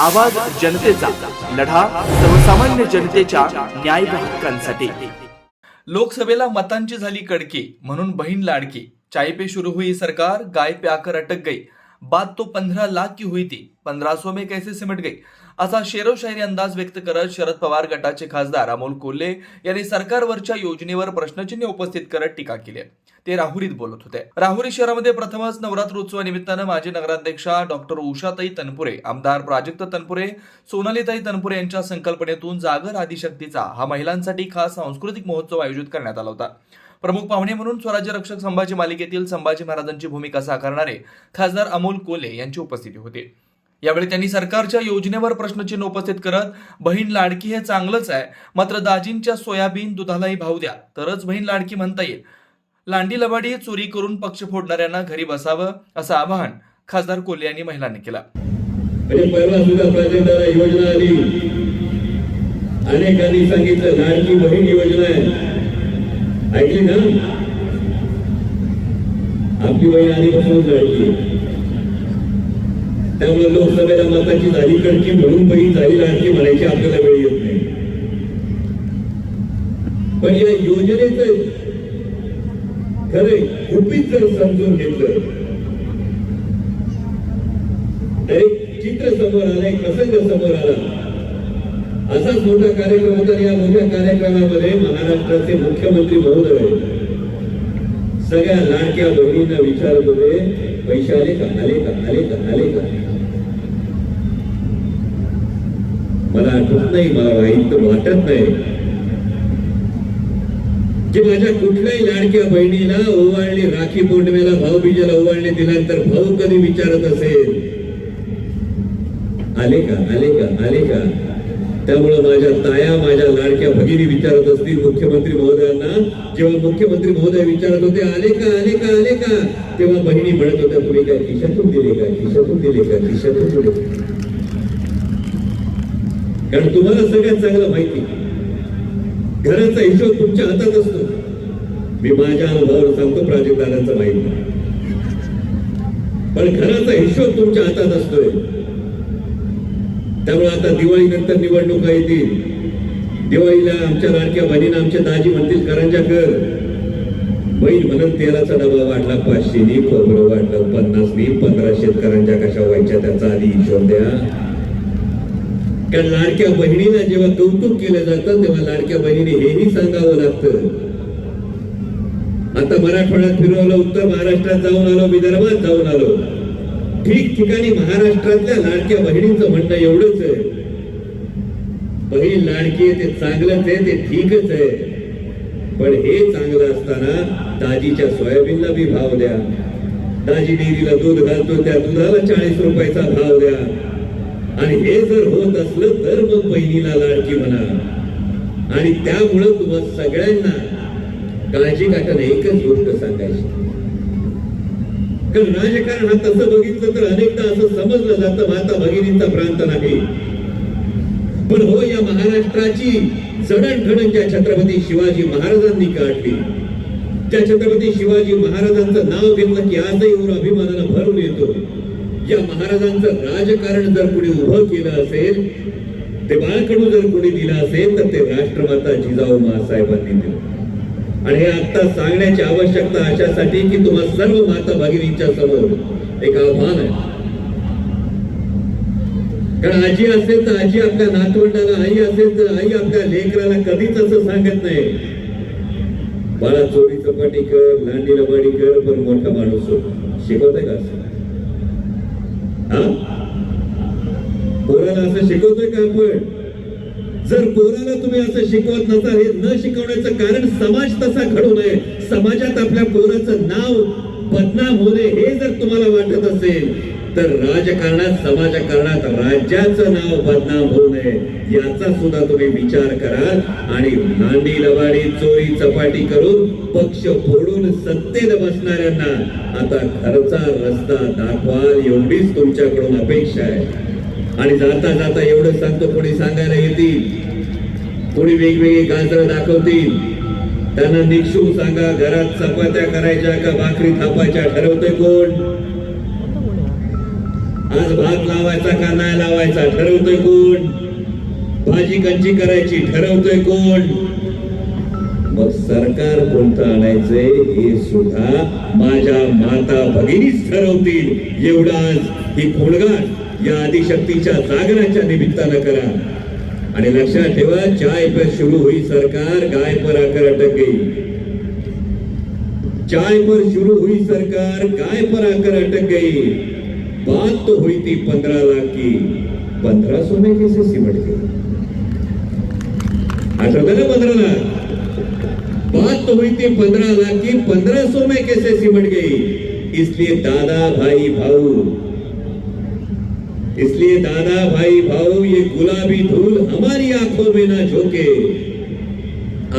आवाज जनतेचा लढा सर्वसामान्य जनतेच्या न्याय हक्कांसाठी. लोकसभेला मतांची झाली कडकी म्हणून बहीण लाडकी. चाय पे शुरू हुई सरकार गाय पे आकर अटक गई. बात तो पंधरा लाख की हुई थी. पंधरा सौ में कैसे सिमट गई? असा शेरो शायरी अंदाज व्यक्त करत शरद पवार गटाचे खासदार अमोल कोल्हे यांनी सरकारवरच्या योजनेवर प्रश्नचिन्ह उपस्थित करत टीका केली. आहे. ते राहुरीत बोलत होते. राहुरी शहरामध्ये प्रथमच नवरात्रोत्सवानिमित्तानं माजी नगराध्यक्षा डॉक्टर उषाताई तनपुरे आमदार प्राजक्त तनपुरे सोनालीताई तनपुरे यांच्या संकल्पनेतून जागर आदिशक्तीचा हा महिलांसाठी खास सांस्कृतिक महोत्सव आयोजित करण्यात आला होता. प्रमुख पाहुणे म्हणून स्वराज्य रक्षक संभाजी मालिकेतील संभाजी महाराजांची भूमिका साकारणारे खासदार अमोल कोले यांची उपस्थिती होती. यावेळी त्यांनी सरकारच्या योजनेवर प्रश्नचिन्ह उपस्थित करत बहीण लाडकी हे चांगलंच आहे मात्र दाजींच्या सोयाबीन दुधालाही भाव द्या तरच बहीण लाडकी म्हणता येईल. लांडी लबाडी चोरी करून पक्ष फोडणाऱ्यांना घरी बसावं असं आवाहन खासदार कोल्हे यांनी महिलांनी केलं. योजना अनेकांनी सांगितलं लाडकी बहीण योजना आहे. ऐकली ना आपली वय आणि लाडकी आहे. त्यामुळे लोकसभेला मताची झाली कडकी म्हणून बहीण झाली आणखी म्हणायची आपल्याला वेळ येत नाही पण या योजनेचं खरे गुपित जर समजून घेतलं एक चित्र समोर आलं एक प्रसंग समोर आला असाच मोठा कार्यक्रम होता या मोठ्या कार्यक्रमामध्ये महाराष्ट्राचे मुख्यमंत्री महोदय सगळ्या लाडक्या बहिणींना विचारत होते पैसे आले का? आले का? आले का? आले का? मला आठवत नाही मला वाईट वाटत नाही. की माझ्या कुठल्याही लाडक्या बहिणीला ओवाळली राखी पौर्णिमेला भाऊबीजेला ओवाळणी दिल्यानंतर भाऊ कधी विचारत असेल आले का? आले का? आले का? त्यामुळे माझ्या ताया माझ्या लाडक्या भगिनी विचारत असतील मुख्यमंत्री महोदयांना. जेव्हा मुख्यमंत्री महोदय विचारत होते आले का आले का आले का? तेव्हा बहिणी म्हणत होत्या तुम्ही काय खिशातून दिले का खिशातून दिले का खिशातून दिले कारण तुम्हाला सगळ्यात चांगलं माहिती घराचा हिशोब तुमच्या हातात असतो. मी माझ्या अनुभवावर सांगतो प्राजक्तारांचा माहिती पण घराचा हिशोब तुमच्या हातात असतोय. त्यामुळे आता दिवाळीनंतर निवडणुका येतील. दिवाळीला आमच्या लाडक्या बहिणीनं आमच्या दाजी म्हणतील करंजा कर. बहीण म्हणून तेलाचा डबा वाटला पाचशेनी खोबरं वाटलं पन्नासनी पंधरा शेतकऱ्यांच्या कशा व्हायच्या त्याचा आधी हिशोब द्या. कारण लाडक्या बहिणीला जेव्हा कौतुक केलं जातं तेव्हा लाडक्या बहिणीने हेही सांगावं लागतं. आता मराठवाड्यात फिरवलं उत्तर महाराष्ट्रात जाऊन आलो विदर्भात जाऊन आलो. ठिकठिकाणी महाराष्ट्रातल्या लाडक्या बहिणींचं म्हणणं एवढंच आहे. बहीण लाडकी आहे ते चांगलंच आहे ते ठीकच आहे. पण हे चांगलं असताना दाजीच्या सोयाबीनला बी भाव द्या. दाजी डेअरीला दूध घालतो त्या दुधाला चाळीस रुपयाचा भाव द्या. आणि हे जर होत असलं तर मग बहिणीला लाडकी म्हणा. आणि त्यामुळं तुम्हा सगळ्यांना काळजी काटाने एकच गोष्ट सांगायची. राजकारण हा तसं बघितलं तर अनेकदा असं समजलं जातं माता भगिनींचा प्रांत नाही. पण हो या महाराष्ट्राची जडणघडण ज्या छत्रपती शिवाजी महाराजांनी काढली. त्या छत्रपती शिवाजी महाराजांचं नाव घेतलं की आजही वर अभिमानानं भरून येतो. या महाराजांचं राजकारण जर कुणी उभं केलं असेल ते बाळकडू जर कोणी दिलं असेल तर ते राष्ट्रमाता जिजाऊ महासाहेबांनी दिलं. आणि हे आता सांगण्याची आवश्यकता अशासाठी की तुम्हा सर्व माता भगिनींच्या समोर एक आव्हान आहे. कारण आजी असेल तर आजी आपल्या नातवंडाला आई असेल तर आई आपल्या लेकराला कधीच असं सांगत नाही. बाळा चोरी चपाटी कर लांडी लबाडी कर पण मोठा माणूस हो. का असं? हा? पोराला असं शिकवतोय का आपण? जर पोराला तुम्ही असं शिकवत नसाल हे न शिकवण्याचं कारण समाज तसा घडू नये. समाजात आपल्या पोराचं नाव बदनाम होणे हे जर तुम्हाला वाटत असेल तर राजकारणात समाजकारणात राज्याचं नाव बदनाम होऊ नये. याचा सुद्धा तुम्ही विचार कराल आणि नांदी लवाडी चोरी चपाटी करून पक्ष फोडून सत्तेत बसणाऱ्यांना आता खरचा रस्ता दाखवाल एवढीच तुमच्याकडून अपेक्षा आहे. आणि जाता जाता एवढं सांगतो कोणी सांगायला येतील. कोणी वेगवेगळी गाजरं दाखवतील? त्यांना निक्षू सांगा घरात चपात्या करायच्या का भाकरी थापायच्या ठरवतोय कोण? आज भात लावायचा का नाही लावायचा ठरवतोय कोण? भाजी कंची करायची ठरवतोय कोण? मग सरकार कोणतं आणायचंय हे सुद्धा माझ्या माता भगिनीच ठरवतील. एवढाच ही खोडगाट या आदिशक्तीच्या जागराच्या निमित्तानं करा. आणि लक्षात ठेवा चाय पर शुरू हुई सरकार गाय पर आकर अटक गई. चाय पर शुरू हुई सरकार गाय पर आकर अटक गई. बात तो हुई थी पंद्रह लाख की. पंद्रह सौ में कैसे सिमट गई आठवतं ना पंद्रह लाख? बात तो हुई थी पंद्रह लाख की पंद्रह सौ में कैसे सिमट गई? इसलिए दादा भाई भाऊ इसलिए दादा भाई भाऊ ये गुलाबी धूल हमारी आंखों में ना झोंके।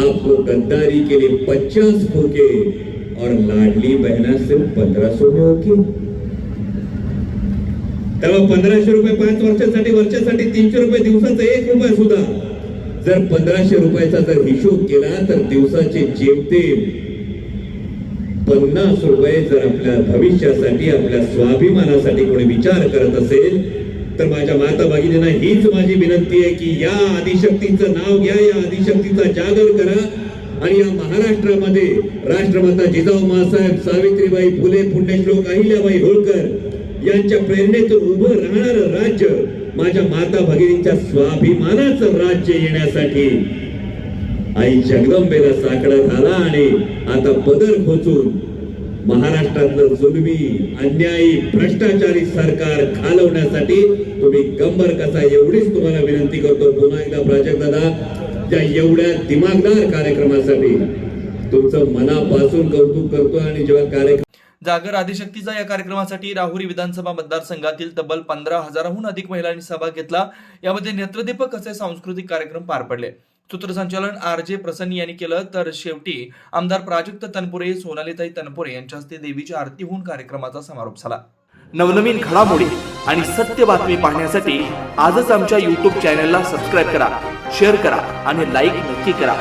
आपको गद्दारी के लिए पचास खोके और लाडली बहना सिर्फ पंद्रह सौ में होके तेव्हा पंधराशे रुपये पाच वर्षासाठी वर्षासाठी तीनशे रुपये दिवसाचा एक रुपये सुद्धा। जर पंधराशे रुपयाचा जर हिशोब केला तर दिवसाचे जेमतेम पन्नास रुपये जर आपल्या भविष्यासाठी आपल्या स्वाभिमानासाठी कोणी विचार करत असेल तर माझ्या माता भगिनींना हीच माझी विनंती आहे की या आदिशक्तीचं नाव घ्या या आदिशक्तीचा जागर करा. आणि या महाराष्ट्रामध्ये राष्ट्रमाता जिजाऊ मासाहेब सावित्रीबाई फुले पुण्यश्लोक अहिल्याबाई होळकर यांच्या प्रेरणेतून उभं राहणारं राज्य माझ्या माता भगिनींच्या स्वाभिमानाचं राज्य येण्यासाठी आई जगदंबेला साकडा झाला आणि आता पदर खोचून महाराष्ट्रातलं जुलमी अन्यायी भ्रष्टाचारी सरकार घालवण्यासाठी तुम्ही कंबर कसा एवढीच तुम्हाला विनंती करतो. पुन्हा एकदा प्राजक्त दादा त्या एवढ्या दिमागदार कार्यक्रमासाठी तुमचं मनापासून कौतुक करतो आणि जेव्हा कार्यक्रम जागर आदिशक्तीचा या कार्यक्रमासाठी राहुरी विधानसभा मतदारसंघातील तब्बल पंधरा हजाराहून अधिक महिलांनी सहभाग घेतला. यामध्ये नेत्रदीपक असे सांस्कृतिक कार्यक्रम पार पडले. सूत्रसंचालन आर जे प्रसन्न यांनी केलं. तर शेवटी आमदार प्राजक्त तनपुरे सोनालीताई तनपुरे यांच्या हस्ते देवीची आरती होऊन कार्यक्रमाचा समारोप झाला. नवनवीन घडामोडी आणि सत्य बातमी पाहण्यासाठी आजच आमच्या युट्यूब चॅनलला सबस्क्राईब करा शेअर करा आणि लाईक नक्की करा.